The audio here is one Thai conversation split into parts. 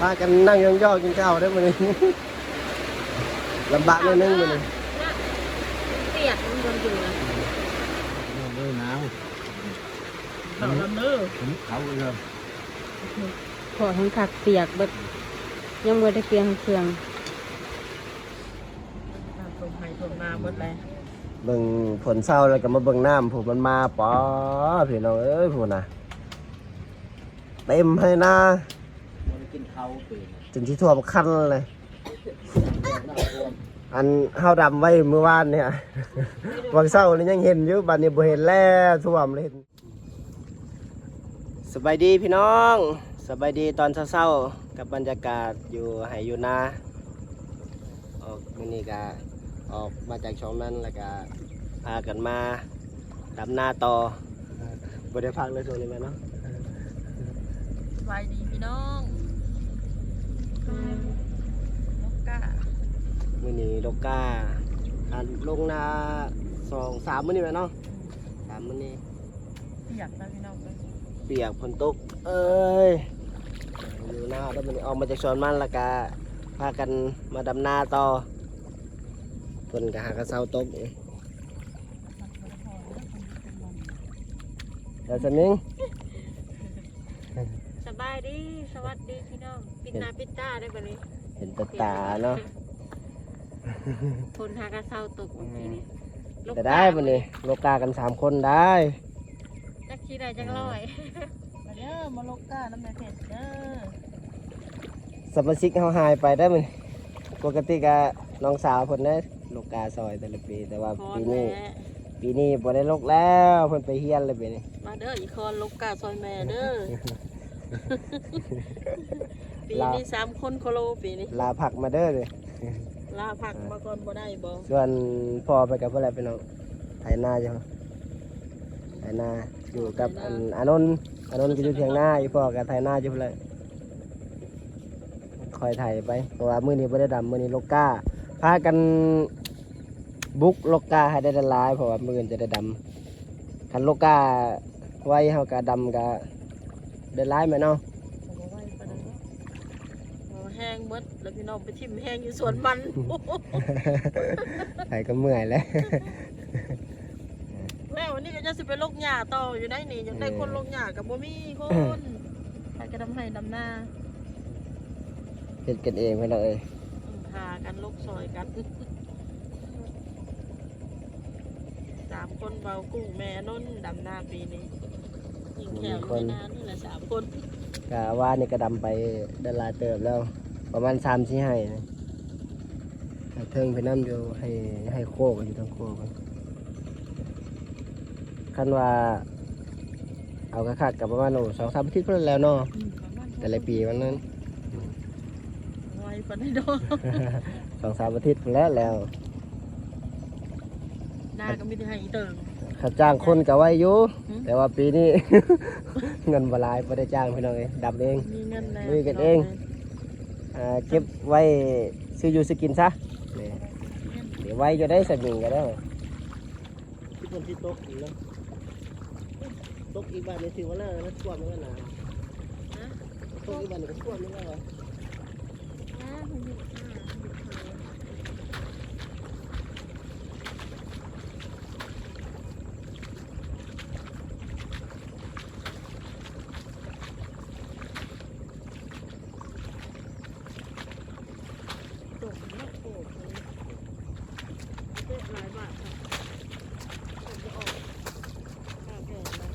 พากันนั่งยองๆกินข้าวได้มื้อนี้ลำบากนิดนึงมื้อนี้เปียกมันโดนอยู่นะด้วยหนาวเขาลำเด้อผมเขาเลยขอทั้งขักเปียกเบิดยังบ่ได้เปลี่ยนเครื่องตรงไห้ตรงนาหมดแล้วเบิ่งฝนเศร้าแล้วก็มาเบิ่งน้ำผู้มันมาป๋อพี่น้องเอ้ยผู้น่ะเต็มให้หน้า จนที่ท่วมคันเลย อันเฮาดำไว้เมื่อวานเนี่ยวันเศร้านี่ยังเห็นอยู่บัดนี้บ่เห็นแล้วท่วมเลยสบายดีพี่น้องสบายดีตอนเช้าๆกับบรรยากาศอยู่ไหอยู่นาออกมื้อนี้ก็ออกมาจากช่องนั้นแล้วก็พากันมาดำหน้าต่อบ่ได้พักเลยช่วงนี้แม่เนาะสบายดีพี่น้อง มื้อนี้ดอกกาอันลงนาสองสามมื้อนี้แม่เนาะสามมื้อนี้เปียกนะพี่น้องเลยเปียกฝนตก เอ้ยอยู่หน้าแล้วมันออกมาจากชอนมันและกาพากันมาดำนาต่อฝนก็หากระเซาตกแล้วสมิงสบายดี สวัสดีพี่น้อง ปิดหน้าปิดตาได้บ่นี้ เห็นตาตาเนาะ คนหากระเซาตกเมื่อกี้นี่ลูกแต่ได้มันนี่โลกากันสามคนได้จักขี้ได้จักร้อย มาเด้อมาลกกาน้ำแม่เผ็ดเด้อสมาชิกเขาหายไปได้มันปกติก็น้องสาวคนได้โลกาซอยแต่ละปี แต่ว่าพอปีแม่นี้ปีนี้บ่ได้ลกแล้วเพิ่นไปเฮียนเลยปีนี้มาเด้ออีคอนลกกาซอยแม่เด้อ ปีนี้สามคนโคโลปีนี้ลาผักมาเด้อเลย ลาผักมาก่อนบ่ได้บ่ส่วนพ่อไปกับเพื่อนพี่น้องไถนาจ้ะไถนาอยู่กับอันอานนท์อานนท์ก็อยู่เทียงนาอีพ่อกับไถนาอยู่เพื่อนคอยไถไปเพราะว่ามื้อนี้บ่ได้ดำมื้อนี้โลกาพากันบุกโลกาให้ได้หลายเพราะว่ามื้ออื่นจะได้ดำคันโลกาไว้เฮาก็ดำก็ได้หลายแม่เนาะ บ่ไหวปานนั้นเนาะบ่แห้งหม ดแล้วพี่น้องไปทิ่มแห้งอยู่สวนมันไถก็เมื่อยแล้วแล้ววันนี้ก็จะสิไปลกหญ้าต่ออยู่ได้นี่ยังได้คนลกหญ้ากับบ่มีคนใครก็ดำให้ดำหน้าเฮ็ดกันเองพี่น้องเอ้ยพากันลกซอยกันสามคนเบากุ้งแม่น้นดำหน้าปีนี้ยิงแขวอยู่ในน้ำนี่แหละสามคนกะว่านี่ก็ดำไปได้หลายเติบแล้ว ประมาณสามสี่ให้นะให้เทิงไปน้ำอยู่ให้ให้โคกอยู่ทั้งโคกกันคันว่า เอากระคักกับประมาณโอ้สองสามอาทิตย์เพิ่นแล้วเนาะแต่ละปีวันนั้นไวปานนี้ดอกสองสามอาทิตย์เพิ่นแล้วแล้วหน้าก็ไม่ได้ให้อีเติงข้าจ้างคนก็ไว้อยู่หืมแต่ว่าปีนี้ เงินบหลายไม่ได้จ้างพี่น้องเองดำเองมีเงินแล้วลุยกันเอง อ่าเก็บไว้ซื้ออยู่ซื้อกินซะนี่เดี๋ยวไว้จะได้สมิงก็ได้ที่คนที่ตกอีกแล้วตกอีกบ้านนี่ถือว่าน่าน่าท่วมเหมือนกันนะตกอีกบ้านนี่ก็ท่วมเหมือนกันเหรอ ตกเนาะโอ้โหเจ๊หลายบาทค่ะผมจะออกค่าแพงนะ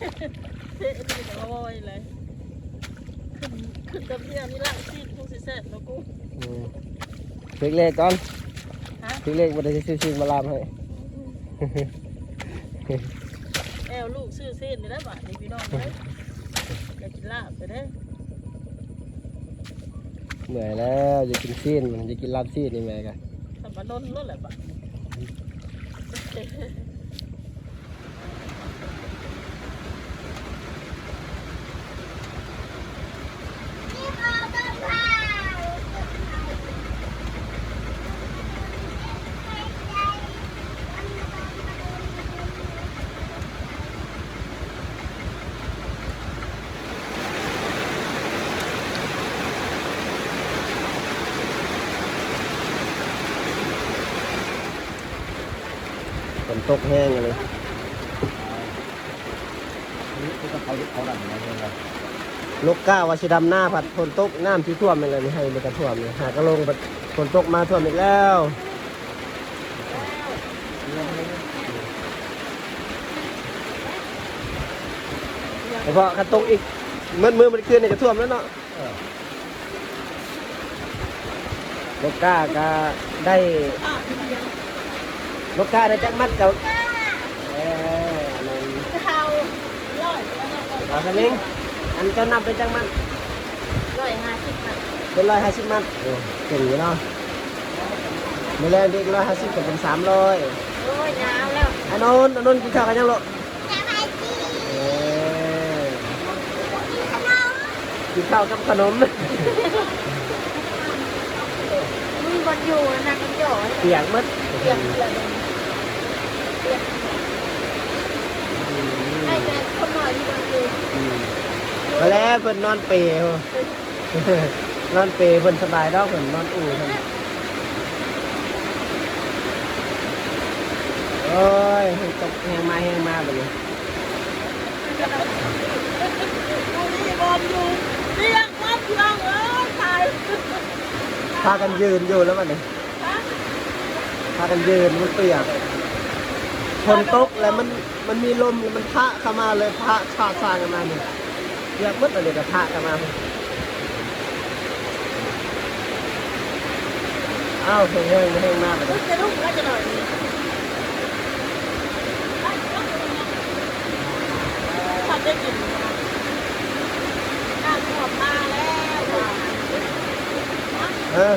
เท่นี่ก็ลอยเลย ขึ้น ขึ้นกับเพียนี่ละซีดคงสิแซ่บแล้วกูอืมถึกเลขก่อนฮะถึกเลขวันที่ซื้อซื้อมาลามให้แอลลูกซื้อเส้นนี่ได้บาทนี่พี่น้องเลยอยากกินลาบไปเด้อเหนื่อยแล้วจะกินซีนมันจะกินลาบซีนนี่แม่กันทำมาโดนรถแหละบาท ตกแห้งเลยนี่ก็เขาเขาดันอะไรเลยลูกก้าว่าสิดำหน้าผัดฝนตกน้ำที่ท่วมไปเลยนี่ให้เลยกระท่วมเลยหากระลงผัดฝนตกมาท่วมอีกแล้วเฉพาะขันตกอีกมืดมือมันขึ้นในกระท่วมแล้วเนาะลูกก้าก็ได้อ้าวพี่เลี้ยงลูกก้าได้จักมัดกับเอออันนั้นข้าวร้อยแล้วก็เอาสมิงอันเจ้านำเป็นจักมัดร้อยห้าสิบบาทเป็นร้อยห้าสิบมัดโอ้เก่งอยู่เนาะไม่แรงเด็กร้อยห้าสิบก็เป็นสามร้อยโอ้ยยาวแล้วอันนู้นอันนู้นกินข้าวกันยังลูกเออกินข้าวกับขนมมีบอลอยู่นะกันจ่อเปียกมัดเปียกเลยเปียกให้แต่ คนหน่อยมีบอลอยู่อืมาแล้วเพิ่นนอนเปรย์นอนเปรย์เพิ่นสบายดอกเพิ่นนอนอู่เพิ่นโอ้ยตกแหงมาแหงมาแบบนี้มีบอลอยู่เรียกว่าพี่องเอ้ยตายพากันยืนอยู่แล้วมันนี่พากันยืนมันเปียก ฝนตกแล้วมันมันมีลมแล้วมันพะเข้ามาเลยพะชาซางกันมาเนี่ยเปียกหมืดเลยกับพะเข้ามาอ้าวแห้งแห้งแห้งมากเลยลูกจะลูกก็จะหน่อยนี่ทำได้กินน้ำท่วมมาแล้วว่ะเออ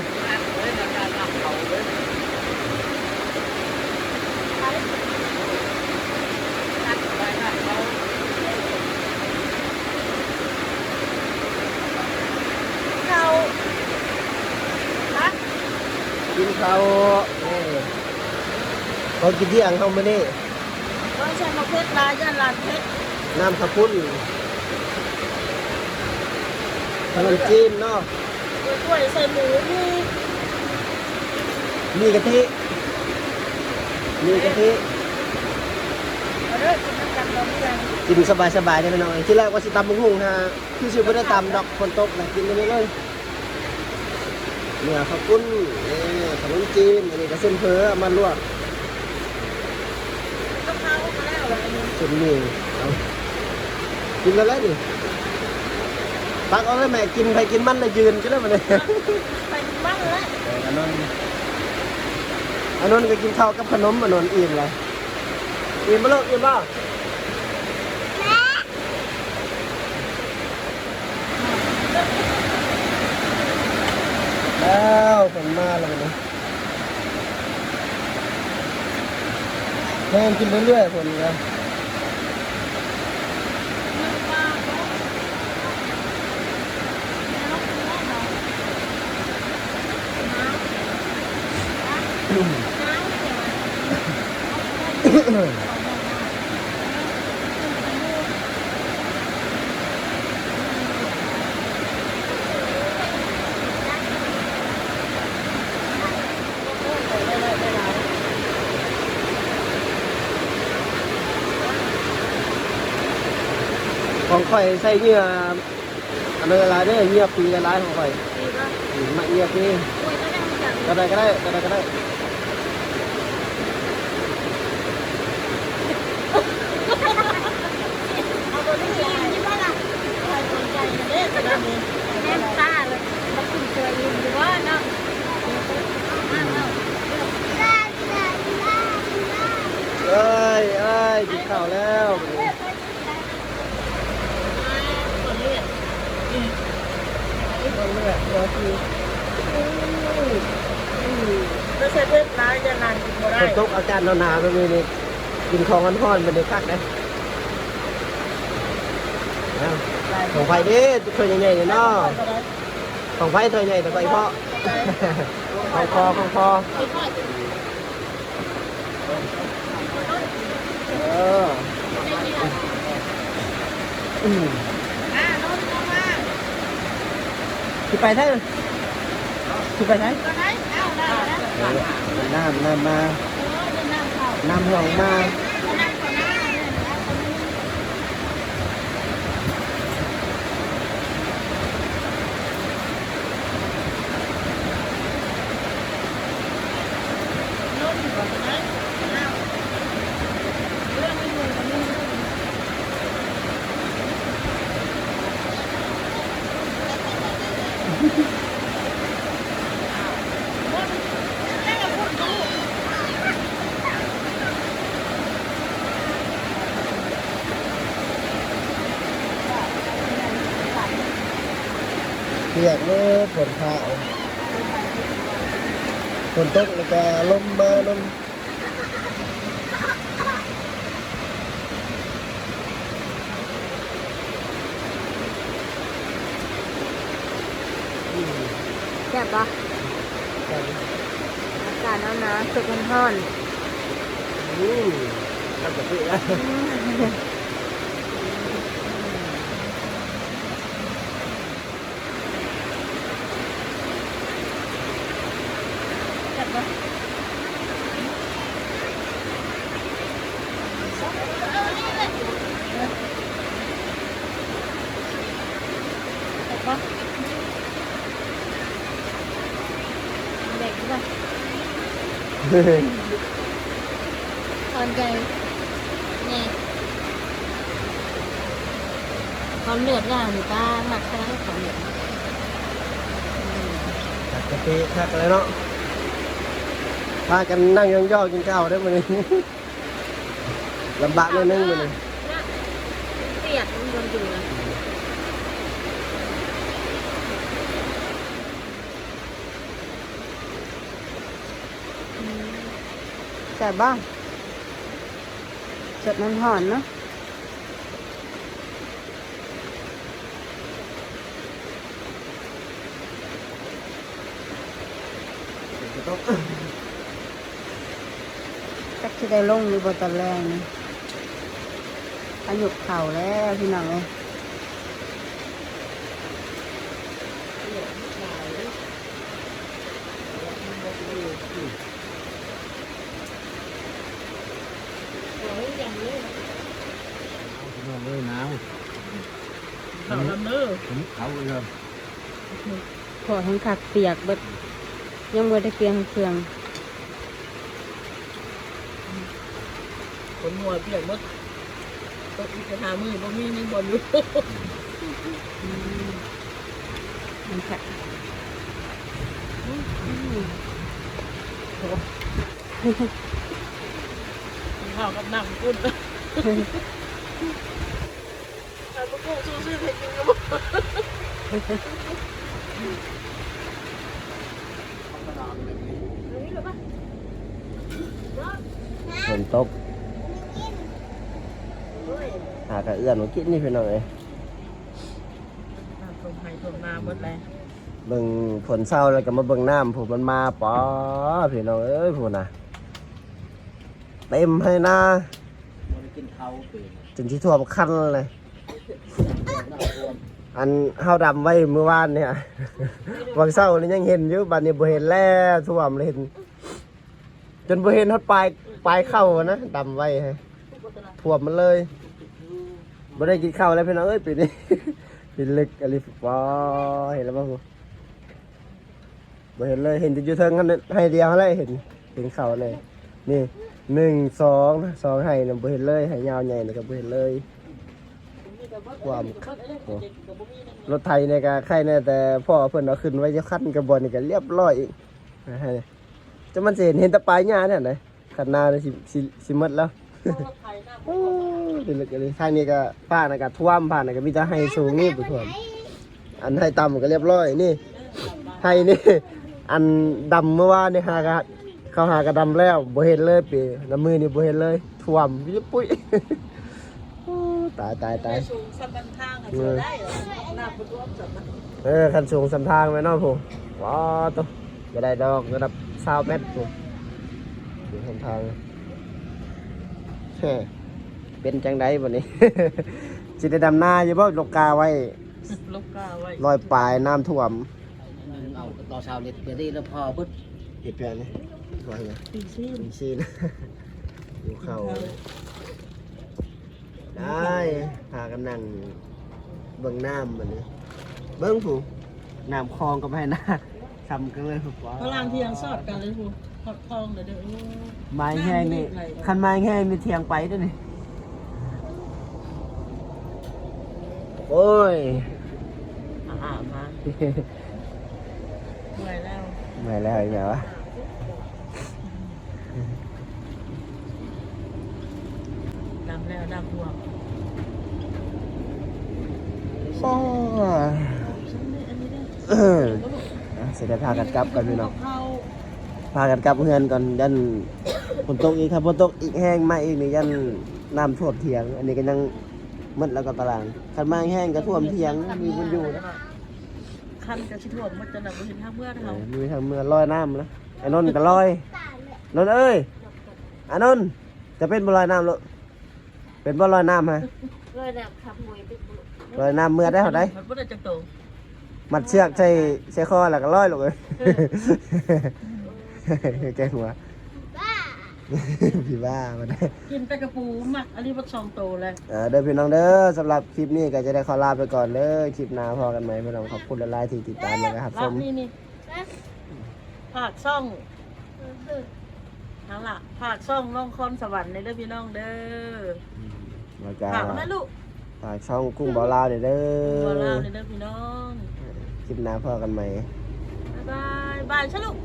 เขาฮะ กินข้าวนี่เขา กินเที่ยงเขาไม่ได้ต้องใช้มะเพชรลายยันลานเพชรน้ำข้าวปุ้นขนมจีนเนาะกล้วยใส่หมูมีมีกะทิมีกะทิเอาเด้อกินน้ำกันตอนนี้ยังกินสบายๆได้ไหมน้องที่แรกว่าสิตำบุ้งหุงฮะคือสิบ่ได้ตำดอกฝนตกนะกินไปเลยเลยเนื้อข้าวปุ้นเอ้ขนมจีนอันนี้ก็เส้นเพ้อเอามาลวก ต้องเข้ามาแล้ว อะไรนี่เส้นหมี่เอากินแล้วแล้วดิตักเอาเลยแม่กินไปกินมันเลยยืนก็ได้มาเลยไปบ้านแล้วอันนั้นอันนั้นก็กินข้าวกับขนมอันนั้นอิ่มเลยอิ่มบ่ลูกอิ่มบ่แล้วผลมาแล้วนะแห้งกินเรื่อยๆผลนะของข่อยใส่เหงื่ออันนั้นอะ ไรเด้อเหงื่อปีละลายของข่อยดีป่ะอืมม แม่ป้าเลยเขาคุณเคยยินอยู่ว่าเนาะเอ้ยอ้ยกินข้าวแล้วบนเลือดบนคือไม่ใช่เลือดาจะนานกินได้ตกอาการหนาวๆก็มีนี่กินของร้นๆมันเด็กดคักนะ ของไฟเด้ตัวใหญ่ๆเนี่ยเนาะของไฟตัวใหญ่แต่ไปเพาะของคอของคอเอออืมอ่าโน้ตลงมาที่ไปไทยที่ไปไทยก็ได้เอาได้แล้วน้ำน้ำมาน้ำเข้าน้ำหลงมา เอาน้ำก่อนหน้าเนี่ยนะคนนี้โน้ตอยู่ก่อนนะเอาเรื่องไม่อยู่กับมึง เปียกเลย ฝนผ่าฝนตกแล้วก็ลมมาลมแซ่บปะอากาศหนาวๆสุกมันร้อนอืมทำกับพี่นะ ตอนใจนี่ความเลือดล่างนี่ป้าหมักแค่ความเลือดทักกะปิทักอะไรเนาะพากันนั่งย่องๆกินข้าวได้อมื้อนี้ ลำบากนิดนึงมื้อนี้ เปียกมันโดนอยู่นะ แซ่บบ้างสดมันหอนเนาะต้องจักจะได้ลงหรือบตอนแรกนี่อายุเข่าแล้วพี่น้องเลย น้องเลยหนาว เขาลำเนื้อ ผมเขาเลยขอทั้งขัดเปียกเบิดยังบ่ได้เกลียงเครื่องคนหัวเปียกหมดตกอีกหามือบ่มีนี่บนอยู่มันค่ะข้าวกับน้ำกุ้นแต่ พวกกูสู้ซื้อให้กินก็บ่ฝนตกหากระเอื้อนมากินนี่พี่น้องเอ้ยตรงไห้ตรงนาหมดเลยเบิ่งฝนเศร้าแล้วก็มาเบิ่งน้ำผูมันมาป๋อพี่น้องเอ้ยผูน่ะเต็มให้หน้ามันกินเขาเป็นจนที่ท่วมคันเลย อันเฮาดำไว้เมื่อวานเนี่ยวันเศร้านี่ยังเห็นอยู่บัดนี้บ่เห็นแล้วท่วมเลยเห็น จนบ่เห็นฮอดปลายปลายเข้านะดำไว้ให้ท่วมมันเลยบ่ได้กินข้าวแล้วพี่น้องเอ้ยปีนี้ปีลึกอะไรป๋อเห็นแล้วบ่ฮู้บ่เห็นเลยเห็นแต่อยู่เทิงกันให้เดียวเลยเห็นเห็นข้าวเลย นี่หนึ่งสองสองให้น่ะบ่เห็นเลยให้ยาวใหญ่นี่ก็บ่เห็นเลย ความโอ้รถไทยเนี่ยก็ใครเนี่ยแต่พ่อเพิ่นเอาขึ้นไว้จะขั้นกระบวนนี่ก็เรียบร้อยอีกนะฮะจะมันสิเห็นเห็นแตะปลายหญ้าเนี่ยไหนขันหนาเลยสิสิสิหมดแล้วโอ้ยเป็นเลยเลยทางนี้ก็ผ่านอากาศท่วมผ่านอากาศมีแต่ให้สูงนี่ไปท่วมอันให้ต่ำก็เรียบร้อยนี่ให้นี่อันดำเมื่อวานนี่หากะเขาหากระดำแล้วบ่เห็นเลยปีน้ำมือนี่บ่เห็นเลยท่วมยิบปุ้ยโอ้ ตายตายตายสูงสัมบันทางอะเจอได้เหรอหน้าบุญรวมสัมบันเออคันสูงสำทางไว้เนาะผมว้าตัวจะได้ดอกระดับ20เมตรผมอยู่สำทางเฮ้เป็นจังไดบัดนี้สิได้ดำนาอยู่บ่ลกกาไว้ลูกกาไว้ลอยปลายน้ำท่วมเอาต่อชาวเล็ดเดี๋ยวนี้แล้วพอบึ้ดเห็ดเปลี่ยนนี่ว่าไงปีซีนมีซีนอยู่เข้า ได้พากันนั่งเบิ่งน้ำมันนี้เบิ่งผู้น้ำคลองกับให้หน้าซ้ำกันเลยผู้ป้าพลังที่ยังสอดกันเลยพูทอดทองเดี๋ยวเดี๋ยวโอ้ไม้แห้งนี่คันไม้แห้งนี่เทียงไปด้วยนี่โอ้ยอ่ามาเหนื่อยแล้วไม่แล้วอีกแล้ววะดำแล้วดำหัวโอ้ยฉันนี่อันนี้ได้เอออะเสร็จแล้วพากันกลับกันพี่น้องเขาพากันกลับเฮือนก่อนยันฝนตกอีกครับฝนตกอีกแห้งมาอีกนี่ยันน้ำท่วมเถียง อันนี้ก็ยังมืดแล้วก็ตารางคันมาแห้งก็ท่วมเถียงมีบุญอยู่นะคันกับชิถ่วมมันจะหนักไปเห็นทางเมื่อเอเขาอมีทางเมื่อลอยน้ำนะไอ้นนท์ก็ลอยนนท์เอ้ยอานนท์จะเป็นบ่ลอยน้ำหรอเป็นบ่ลอยน้ำฮะเลยแบบขับหวยไปบุก ลอยน้ำเมื่อได้เท่าไดมันไม่ได้จะโตมัดเชือกใส่ใส่คอแล้วก็ลอยลงเลยแกหัวพี่บ้ามาได้กินแต่กระปูหมักอันนี้มันสองโตเลยเออเด้อพี่น้องเด้อสำหรับคลิปนี้ก็จะได้ขอลาไปก่อนเด้อคลิปหน้าพอกันไหมพี่น้องขอบคุณหลายๆที่ติดตามนะครับชรับมนี่นี่ผากซ่องนั่นล่ะผากซ่องน้องคอนสวรรค์ในเด้อพี่น้องเด้อแล้วก็ผากแม่ลูก ฝากช่องกุ้งบ่อลาวเด้อเด้บัวลาอวในเด้อพี่น้อง คลิปหน้าพอกันไหม บ๊ายบายบายชะลูก